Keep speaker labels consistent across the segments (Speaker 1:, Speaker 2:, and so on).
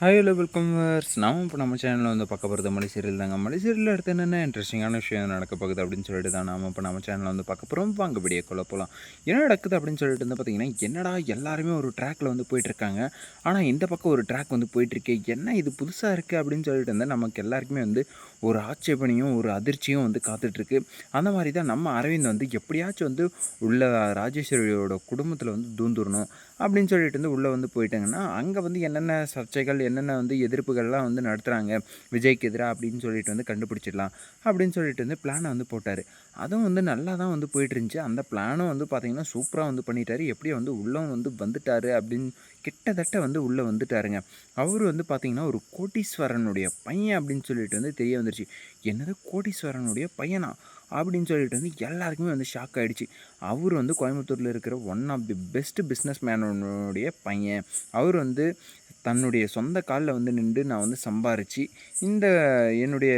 Speaker 1: Hi hello welcome verse நாம் இப்போ நம்ம சேனலில் வந்து பார்க்க போகிறது மலை சீரியல் தாங்க. மலை சீரியலில் அடுத்து என்னென்ன இன்ட்ரெஸ்டிங்கான விஷயம் நடக்க போகுது அப்படின்னு சொல்லிட்டு தான் நாம் இப்போ நம்ம சேனலில் வந்து பார்க்க போகிறோம் வாங்க வீடியோ கொள்ள போகலாம் என்ன நடக்குது அப்படின்னு சொல்லிட்டு வந்து பார்த்தீங்கன்னா என்னடா எல்லாருமே ஒரு ட்ராக்கில் வந்து போயிட்டுருக்காங்க ஆனால் இந்த பக்கம் ஒரு ட்ராக் வந்து போயிட்டுருக்கு என்ன இது புதுசாக இருக்குது அப்படின்னு சொல்லிட்டு இருந்தால் நமக்கு எல்லாருக்குமே வந்து ஒரு ஆட்சேபனையும் ஒரு அதிர்ச்சியும் வந்து காத்துட்ருக்கு அந்த மாதிரி தான் நம்ம அரவிந்த் வந்து எப்படியாச்சும் வந்து உள்ள ராஜேஸ்வரியோட குடும்பத்தில் வந்து தூந்துடணும் அப்படின்னு சொல்லிட்டு வந்து உள்ளே வந்து போயிட்டாங்கன்னா அங்கே வந்து என்னென்ன சர்ச்சைகள் என்னென்ன வந்து எதிர்ப்புகள்லாம் வந்து நடத்துகிறாங்க விஜய்க்கு எதிராக அப்படின்னு சொல்லிட்டு வந்து கண்டுபிடிச்சிடலாம் அப்படின்னு சொல்லிட்டு வந்து பிளானை வந்து போட்டார். அதுவும் வந்து நல்லா தான் வந்து போயிட்டு இருந்துச்சு. அந்த பிளானும் வந்து பார்த்திங்கன்னா சூப்பராக வந்து பண்ணிட்டார். எப்படியும் வந்து உள்ளவும் வந்து வந்துட்டார் அப்படின்னு கிட்டத்தட்ட வந்து உள்ளே வந்துட்டாருங்க. அவர் வந்து பார்த்திங்கன்னா ஒரு கோட்டீஸ்வரனுடைய பையன் அப்படின்னு சொல்லிட்டு வந்து தெரிய வந்துருச்சு. என்னது கோட்டீஸ்வரனுடைய பையனா? அப்படின்னு சொல்லிட்டு வந்து எல்லாருக்குமே வந்து ஷாக் ஆகிடுச்சு அவர் வந்து கோயம்புத்தூரில் இருக்கிற one of the best business மேனுடைய பையன். அவர் வந்து தன்னுடைய சொந்த காலில் வந்து நின்று நான் வந்து சம்பாரித்து இந்த என்னுடைய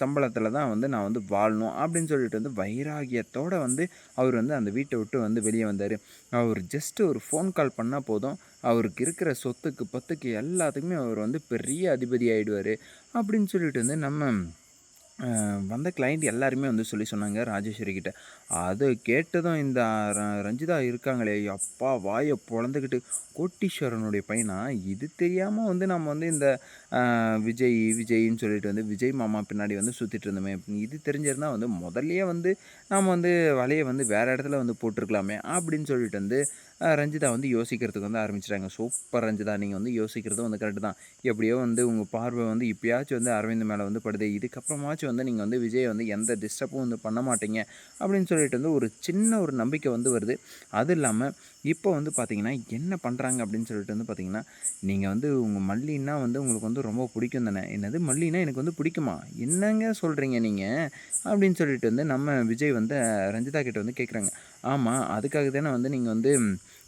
Speaker 1: சம்பளத்தில் தான் வந்து நான் வந்து வாழணும் அப்படின்னு சொல்லிட்டு வந்து வைராகியத்தோடு வந்து அவர் வந்து அந்த வீட்டை விட்டு வந்து வெளியே வந்தார். அவர் ஜஸ்ட்டு ஒரு ஃபோன் கால் பண்ணால் போதும். அவருக்கு இருக்கிற சொத்துக்கு பத்துக்கு எல்லாத்துக்குமே அவர் வந்து பெரிய அதிபதி ஆகிடுவார் அப்படின்னு சொல்லிட்டு வந்து நம்ம வந்த கிளைண்ட் எல்லாருமே வந்து சொல்லி சொன்னாங்க ராஜேஸ்வரி கிட்ட. அதை கேட்டதும் இந்த ர ரஞ்சிதா இருக்காங்களே அப்பா வாயை பொழந்துக்கிட்டு கோட்டீஸ்வரனுடைய பையனா? இது தெரியாமல் வந்து நம்ம வந்து இந்த விஜய் விஜய்ன்னு சொல்லிட்டு வந்து விஜய் மாமா பின்னாடி வந்து சுற்றிட்டு இருந்தோமே. இது தெரிஞ்சிருந்தால் வந்து முதல்லையே வந்து நாம் வந்து வலையை வந்து வேறு இடத்துல வந்து போட்டிருக்கலாமே அப்படின்னு சொல்லிட்டு வந்து ரஞ்சிதா வந்து யோசிக்கிறதுக்கு வந்து ஆரம்பிச்சிட்டாங்க. சூப்பர் ரஞ்சிதா. நீங்கள் வந்து யோசிக்கிறதும் வந்து கரெக்டு தான். எப்படியோ வந்து உங்கள் பார்வை வந்து இப்போயாச்சும் வந்து அரவிந்த் மேலே வந்து படுது. இதுக்கப்புறமாச்சும் வந்து நீங்கள் வந்து விஜய் வந்து எந்த டிஸ்டர்பும் வந்து பண்ண மாட்டீங்க அப்படின்னு சொல்லிட்டு வந்து ஒரு சின்ன ஒரு நம்பிக்கை வந்து வருது. அது இல்லாமல் இப்போ வந்து பார்த்தீங்கன்னா என்ன பண்ணுறாங்க அப்படின்னு சொல்லிட்டு வந்து பார்த்தீங்கன்னா நீங்கள் வந்து உங்கள் மல்லின்னா வந்து உங்களுக்கு வந்து ரொம்ப பிடிக்கும் தானே? என்னது மல்லினா எனக்கு வந்து பிடிக்குமா? என்னங்க சொல்கிறீங்க நீங்கள் அப்படின்னு சொல்லிட்டு வந்து நம்ம விஜய் வந்து ரஞ்சிதா கிட்ட வந்து கேட்குறாங்க ஆமாம் அதுக்காக தானே வந்து நீங்கள் வந்து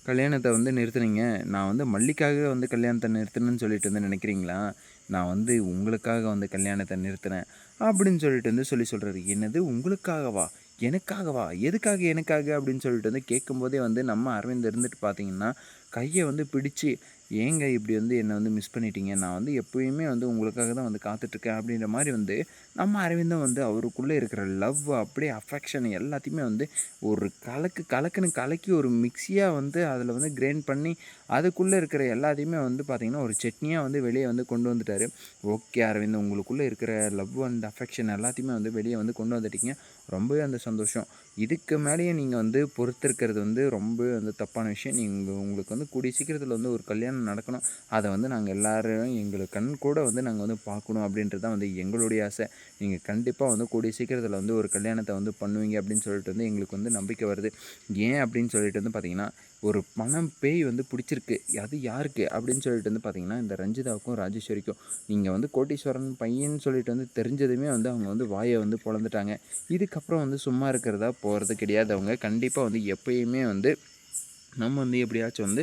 Speaker 1: கல்யாணத்தை வந்து நிறுத்துனீங்க. நான் வந்து மல்லிக்காக வந்து கல்யாணத்தை நிறுத்தினேன்னு சொல்லிட்டு வந்து நினைக்கிறீங்களா? நான் வந்து உங்களுக்காக வந்து கல்யாணத்தை நிறுத்தினேன் அப்படின்னு சொல்லிட்டு வந்து சொல்லி சொல்கிறாரு என்னது? உங்களுக்காகவா? எனக்காகவா? எதுக்காக எனக்காக அப்படின்னு சொல்லிட்டு வந்து கேட்கும்போதே வந்து நம்ம அரவிந்த் இருந்துட்டு பார்த்தீங்கன்னா கையை வந்து பிடிச்சி ஏங்க இப்படி வந்து என்னை வந்து மிஸ் பண்ணிட்டீங்க? நான் வந்து எப்பயுமே வந்து உங்களுக்காக தான் வந்து காத்துட்ருக்கேன் அப்படின்ற மாதிரி வந்து நம்ம அரவிந்தம் வந்து அவருக்குள்ளே இருக்கிற லவ் அப்படியே அஃபெக்ஷன் எல்லாத்தையுமே வந்து ஒரு கலக்கு கலக்குன்னு கலக்கி ஒரு மிக்சியாக வந்து அதில் வந்து கிரைண்ட் பண்ணி அதுக்குள்ளே இருக்கிற எல்லாத்தையுமே வந்து பார்த்திங்கன்னா ஒரு சட்னியாக வந்து வெளியே வந்து கொண்டு வந்துட்டார். ஓகே அரவிந்த் உங்களுக்குள்ளே இருக்கிற லவ் அண்ட் அஃபெக்ஷன் எல்லாத்தையுமே வந்து வெளியே வந்து கொண்டு வந்துட்டீங்க. ரொம்பவே அந்த சந்தோஷம். இதுக்கு மேலேயே நீங்கள் வந்து பொறுத்திருக்கிறது வந்து ரொம்பவே வந்து தப்பான விஷயம். நீங்கள் உங்களுக்கு வந்து கூடிய சீக்கிரத்தில் வந்து ஒரு கல்யாணம் நடக்கணும். அதை வந்து நாங்கள் எல்லோரும் எங்களுக்கு கண் கூட வந்து நாங்கள் வந்து பார்க்கணும் அப்படின்றது தான் வந்து எங்களுடைய ஆசை. நீங்கள் கண்டிப்பாக வந்து கூடிய சீக்கிரத்தில் வந்து ஒரு கல்யாணத்தை வந்து பண்ணுவீங்க அப்படின்னு சொல்லிட்டு வந்து எங்களுக்கு வந்து நம்பிக்கை வருது. ஏன் அப்படின்னு சொல்லிட்டு வந்து பார்த்திங்கன்னா ஒரு பணம் பேய் வந்து பிடிச்சிருக்கு. அது யாருக்கு? அப்படின்னு சொல்லிட்டு வந்து பார்த்திங்கன்னா இந்த ரஞ்சிதாவுக்கும் ராஜேஸ்வரிக்கும். நீங்கள் வந்து கோட்டீஸ்வரன் பையன் சொல்லிட்டு வந்து தெரிஞ்சதுமே வந்து அவங்க வந்து வாயை வந்து பொழந்துட்டாங்க. இதுக்கப்புறம் வந்து சும்மா இருக்கிறதா போகிறது கிடையாது. அவங்க கண்டிப்பாக வந்து எப்பயுமே வந்து நம்ம வந்து எப்படியாச்சும் வந்து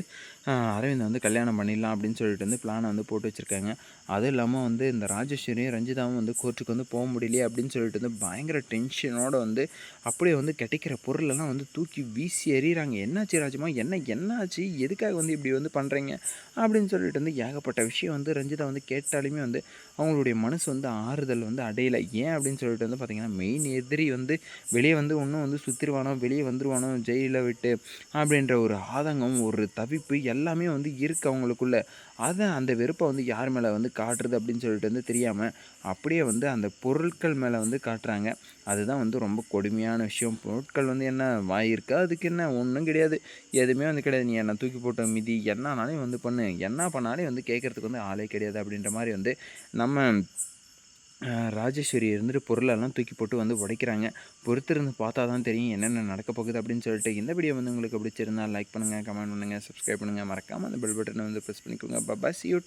Speaker 1: அரவிந்த் வந்து கல்யாணம் பண்ணிடலாம் அப்படின்னு சொல்லிட்டு வந்து பிளானை வந்து போட்டு வச்சுருக்காங்க. அதுவும் இல்லாமல் வந்து இந்த ராஜேஸ்வரியும் ரஞ்சிதாவும் வந்து கோர்ட்டுக்கு வந்து போக முடியலையே அப்படின்னு சொல்லிட்டு வந்து பயங்கர டென்ஷனோடு வந்து அப்படியே வந்து கிடைக்கிற பொருளெல்லாம் வந்து தூக்கி வீசி எறிகிறாங்க என்னாச்சு ராஜமா? என்ன என்னாச்சு? எதுக்காக வந்து இப்படி வந்து பண்ணுறீங்க அப்படின்னு சொல்லிட்டு வந்து ஏகப்பட்ட விஷயம் வந்து ரஞ்சிதா வந்து கேட்டாலுமே வந்து அவங்களுடைய மனசு வந்து ஆறுதல் வந்து அடையலை. ஏன் அப்படின்னு சொல்லிட்டு வந்து பார்த்திங்கன்னா மெயின் எதிரி வந்து வெளியே வந்து ஒன்றும் வந்து சுற்றிடுவானோ வெளியே வந்துடுவானோ ஜெயிலில் விட்டு அப்படின்ற ஒரு ஆதங்கம் ஒரு தவிப்பு எல்லாமே வந்து இருக்குது அவங்களுக்குள்ள. அதை அந்த வெறுப்பை வந்து யார் மேலே வந்து காட்டுறது அப்படின்னு சொல்லிட்டு வந்து தெரியாமல் அப்படியே வந்து அந்த பொருட்கள் மேலே வந்து காட்டுறாங்க. அதுதான் வந்து ரொம்ப கொடுமையான விஷயம். பொருட்கள் வந்து என்ன வாயிருக்கா அதுக்கு என்ன? ஒன்றும் கிடையாது. எதுவுமே வந்து கிடையாது. நீ என்ன தூக்கி போட்ட மிதி என்னன்னாலும் வந்து பண்ணு. என்ன பண்ணாலே வந்து கேட்குறதுக்கு வந்து ஆளே கிடையாது அப்படின்ற மாதிரி வந்து நம்ம ராஜேஸ்வரி இருந்துட்டு பொருளெல்லாம் தூக்கி போட்டு வந்து உடைக்கிறாங்க. பொறுத்திருந்து பார்த்தா தான் தெரியும் என்னென்ன நடக்க போகுது அப்படின்னு சொல்லிட்டு. இந்த வீடியோ வந்து உங்களுக்கு பிடிச்சிருந்தால் லைக் பண்ணுங்கள் கமெண்ட் பண்ணுங்கள் சப்ஸ்கிரைப் பண்ணுங்கள் மறக்காமல் அந்த பெல் பட்டனை வந்து ப்ரெஸ் பண்ணிக்கோங்க. Baba C you